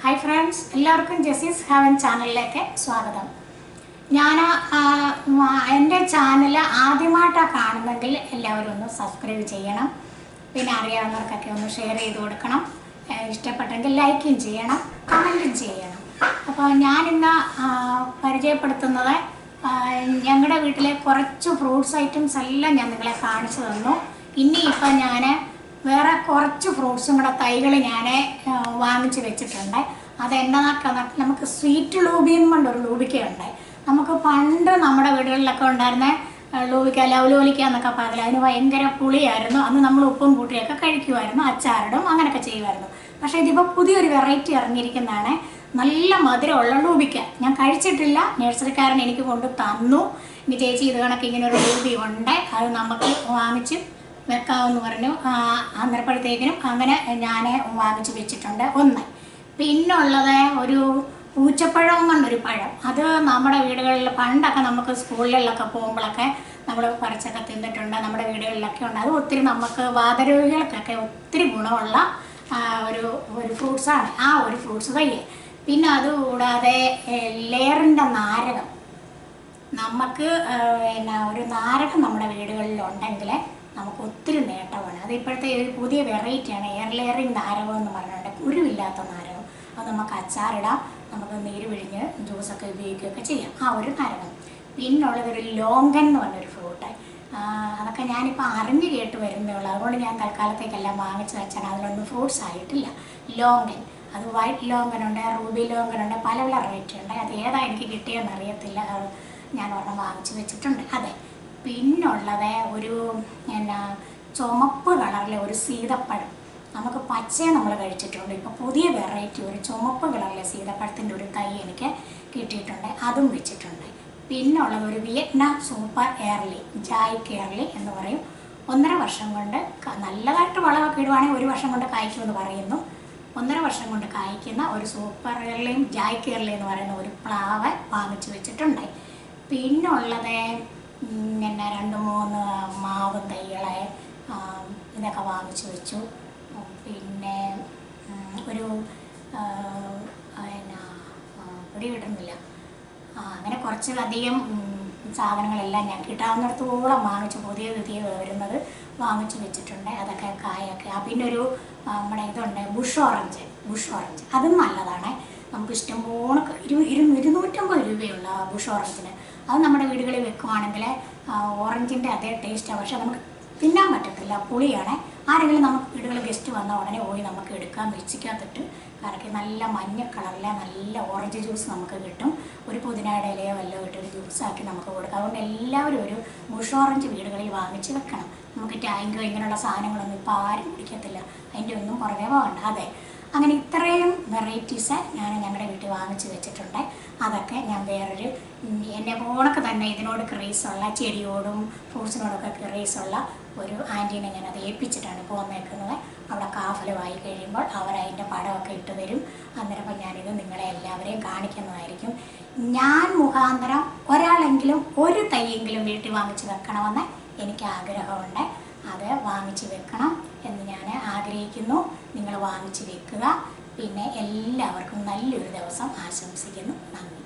Hi friends എല്ലാവർക്കും ജെസീസ് heaven ചാനലിലേക്ക് സ്വാഗതം. ഞാൻ എന്റെ ചാനൽ ആദ്യമായിട്ടാണ് കാണുന്നെങ്കിൽ എല്ലാവരും ഒന്ന് സബ്സ്ക്രൈബ് ചെയ്യണം. പിന്നെ അറിയാവുന്നവർക്കൊക്കെ ഒന്ന് ഷെയർ ചെയ്ത് കൊടുക്കണം. ഇഷ്ടപ്പെട്ടെങ്കിൽ ലൈക്കും ചെയ്യണം കമന്റും ചെയ്യണം. അപ്പോൾ ഞാനിന്ന് പരിചയപ്പെടുത്തുന്നത് ഞങ്ങളുടെ വീട്ടിലെ കുറച്ച് ഫ്രൂട്ട്സ് ഐറ്റംസ് എല്ലാം ഞാൻ നിങ്ങളെ കാണിച്ചു തന്നു. ഇനി ഞാൻ വേറെ കുറച്ച് ഫ്രൂട്ട്സും കൂടെ തൈകൾ ഞാൻ വാങ്ങിച്ച് വെച്ചിട്ടുണ്ട്. അതെന്നാക്കാന്ന് നമുക്ക് സ്വീറ്റ് ലൂബിയും കൊണ്ട് ഒരു ലൂബിക്കയുണ്ട് നമുക്ക് പണ്ട് നമ്മുടെ വീടുകളിലൊക്കെ ഉണ്ടായിരുന്ന ലൂബിക്ക ലവലോലിക്ക എന്നൊക്കെ പറയുന്നത് അതിന് ഭയങ്കര പുളിയായിരുന്നു. അന്ന് നമ്മൾ ഉപ്പും കൂട്ടിയൊക്കെ കഴിക്കുമായിരുന്നു അച്ചാറിടും അങ്ങനെയൊക്കെ ചെയ്യുമായിരുന്നു. പക്ഷേ ഇതിപ്പോൾ പുതിയൊരു വെറൈറ്റി ഇറങ്ങിയിരിക്കുന്നതാണ്. നല്ല മധുരമുള്ള ലൂബിക്ക ഞാൻ കഴിച്ചിട്ടില്ല നഴ്സറിക്കാരൻ എനിക്ക് കൊണ്ട് തന്നു. ഇനി ചേച്ചി ഇത് കണക്ക് ഇങ്ങനെ ഒരു ലൂബി ഉണ്ട് അത് നമുക്ക് വാങ്ങിച്ച് വെക്കാമെന്ന് പറഞ്ഞു. അന്നേരപ്പോഴത്തേക്കിനും അങ്ങനെ ഞാൻ വാങ്ങിച്ച് വെച്ചിട്ടുണ്ട് ഒന്ന്. പിന്നുള്ളത് ഒരു പൂച്ചപ്പഴം കൊണ്ടൊരു പഴം. അത് നമ്മുടെ വീടുകളിൽ പണ്ടൊക്കെ നമുക്ക് സ്കൂളിലൊക്കെ പോകുമ്പോഴൊക്കെ നമ്മൾ പറിച്ചൊക്കെ തിന്നിട്ടുണ്ട്. നമ്മുടെ വീടുകളിലൊക്കെ ഉണ്ട്. അത് ഒത്തിരി നമുക്ക് വാതരോഗികൾക്കൊക്കെ ഒത്തിരി ഗുണമുള്ള ഒരു ഒരു ഫ്രൂട്ട്സാണ് ആ ഒരു ഫ്രൂട്ട്സ് തയ്യേ പിന്നെ അതുകൂടാതെ ലെയറിന്റെ നാരകം. നമുക്ക് പിന്നെ ഒരു നാരകം നമ്മുടെ വീടുകളിൽ ഉണ്ടെങ്കിൽ നമുക്ക് ഒത്തിരി നേട്ടമാണ്. അത് ഇപ്പോഴത്തെ ഒരു പുതിയ വെറൈറ്റിയാണ് എയർ ലെയറിങ് നാരകം എന്ന് പറഞ്ഞുകൊണ്ട് കുരുവില്ലാത്ത നാരകം അത് നമുക്ക് അച്ചാറിടാം നമുക്ക് നീര് പിഴിഞ്ഞ് ജ്യൂസൊക്കെ ഉപയോഗിക്കുകയൊക്കെ ചെയ്യാം. ആ ഒരു നാരകം പിന്നുള്ളതൊരു ലോങ്കൻ എന്ന് പറഞ്ഞൊരു ഫ്രൂട്ട് അതൊക്കെ ഞാനിപ്പോൾ അറിഞ്ഞ് കേട്ട് വരുന്നേ ഉള്ളൂ അതുകൊണ്ട് ഞാൻ തൽക്കാലത്തേക്കെല്ലാം വാങ്ങിച്ച് വെച്ചാണ് അതിലൊന്നും ഫ്രൂട്ട്സ് ആയിട്ടില്ല. ലോങ്കൻ. അത് വൈറ്റ് ലോങ്കൻ ഉണ്ട് റൂബി ലോങ്കൻ ഉണ്ട് പല പല റേറ്റ് ഉണ്ട്. അത് ഏതാ എനിക്ക് കിട്ടിയെന്ന് അറിയത്തില്ല. ഞാൻ ഒരെണ്ണം വാങ്ങിച്ച് വെച്ചിട്ടുണ്ട്. അതെ. പിന്നുള്ളത് ഒരു ചുമപ്പ് കളറിലെ ഒരു സീതപ്പഴം. നമുക്ക് പച്ചയെ നമ്മൾ കഴിച്ചിട്ടുണ്ട്. ഇപ്പോൾ പുതിയ വെറൈറ്റി ഒരു ചുമപ്പ് കളറിലെ സീതപ്പഴത്തിന്റെ ഒരു തൈ എനിക്ക് കിട്ടിയിട്ടുണ്ട്. അതും വെച്ചിട്ടുണ്ട്. പിന്നുള്ളത് ഒരു വിയറ്റ്നാം സൂപ്പർ എയർലി ജായ് കേർലി എന്ന് പറയും. ഒന്നര വർഷം കൊണ്ട് നല്ലതായിട്ട് വളമൊക്കെ ഇടുവാണെങ്കിൽ ഒരു വർഷം കൊണ്ട് കായ്ക്കുമെന്ന് പറയുന്നു. ഒന്നര വർഷം കൊണ്ട് കായ്ക്കുന്ന ഒരു സൂപ്പർ എയർലിയും ജായ് കേർലി എന്ന് പറയുന്ന ഒരു പ്ലാവ് വാങ്ങിച്ചു വെച്ചിട്ടുണ്ട്. പിന്നുള്ളത് പിന്നെ രണ്ട് ഇതൊക്കെ വാങ്ങിച്ചു വെച്ചു പിന്നെ ഒരു എന്നാ പിന്നെ പൊടി കിട്ടുന്നില്ല ആ, അങ്ങനെ കുറച്ചധികം സാധനങ്ങളെല്ലാം ഞാൻ കിട്ടാവുന്നിടത്തോളം വാങ്ങിച്ചു പുതിയ പുതിയ വരുന്നത് വാങ്ങിച്ചു വെച്ചിട്ടുണ്ട്. അതൊക്കെ കായൊക്കെ. പിന്നെ ഒരു നമ്മുടെ ഇതുണ്ട് ബുഷ് ഓറഞ്ച് ബുഷ് ഓറഞ്ച്. അതും നല്ലതാണ്. നമുക്ക് ഇഷ്ടം പോണ ഇരു ഇരു ഇരുന്നൂറ്റമ്പത് രൂപയുള്ള ബുഷ് ഓറഞ്ചിന്. അത് നമ്മുടെ വീടുകളിൽ വെക്കുവാണെങ്കിൽ ഓറഞ്ചിന്റെ അതേ ടേസ്റ്റാണ് പക്ഷെ നമുക്ക് തിന്നാൻ പറ്റത്തില്ല പുളിയാണ്. ആരെങ്കിലും നമുക്ക് വീടുകളിൽ ഗസ്റ്റ് വന്ന ഉടനെ പോയി നമുക്ക് എടുക്കാൻ മിക്സിക്കകത്തിട്ട് കറക്കി നല്ല മഞ്ഞ കളറിലെ നല്ല ഓറഞ്ച് ജ്യൂസ് നമുക്ക് കിട്ടും. ഒരു പുതിനയുടെ ഇലയോ വല്ലതും ജ്യൂസ് ജ്യൂസാക്കി നമുക്ക് കൊടുക്കാം. അതുകൊണ്ട് എല്ലാവരും ഒരു മുഷ ഓറഞ്ച് വീടുകളിൽ വാങ്ങിച്ച് വെക്കണം. നമുക്ക് ടാങ്കോ ഇങ്ങനെയുള്ള സാധനങ്ങളൊന്നും ഇപ്പോൾ ആരും കുടിക്കത്തില്ല. അതിന്റെ ഒന്നും പുറകെ പോകണ്ട. അതെ. അങ്ങനെ ഇത്രയും വെറൈറ്റീസ് ഞാൻ ഞങ്ങളുടെ വീട്ടിൽ വാങ്ങിച്ച് വെച്ചിട്ടുണ്ട്. അതൊക്കെ ഞാൻ വേറൊരു എന്നെ പോണക്ക് തന്നെ ഇതിനോട് ക്രേസുള്ള ചെടിയോടും ഫ്രൂട്ട്സിനോടൊക്കെ ക്രേസുള്ള ഒരു ആന്റീനെ ഞാൻ അത് ഏൽപ്പിച്ചിട്ടാണ് പോന്നേക്കുന്നത്. അവിടെ കാഫലമായി കഴിയുമ്പോൾ അവർ അതിന്റെ പടമൊക്കെ ഇട്ട് തരും. അന്നേരം അപ്പോൾ ഞാനിത് നിങ്ങളെ എല്ലാവരെയും കാണിക്കുന്നതായിരിക്കും. ഞാൻ മുഖാന്തരം ഒരാളെങ്കിലും ഒരു തൈയെങ്കിലും വീട്ടിൽ വാങ്ങിച്ച് വെക്കണമെന്ന് എനിക്ക് ആഗ്രഹമുണ്ട്. അത് വാങ്ങിച്ച് വെക്കണം എന്ന് ഞാൻ ആഗ്രഹിക്കുന്നു. നിങ്ങൾ വാങ്ങിച്ച് വെക്കുക. പിന്നെ എല്ലാവർക്കും നല്ലൊരു ദിവസം ആശംസിക്കുന്നു. നന്ദി.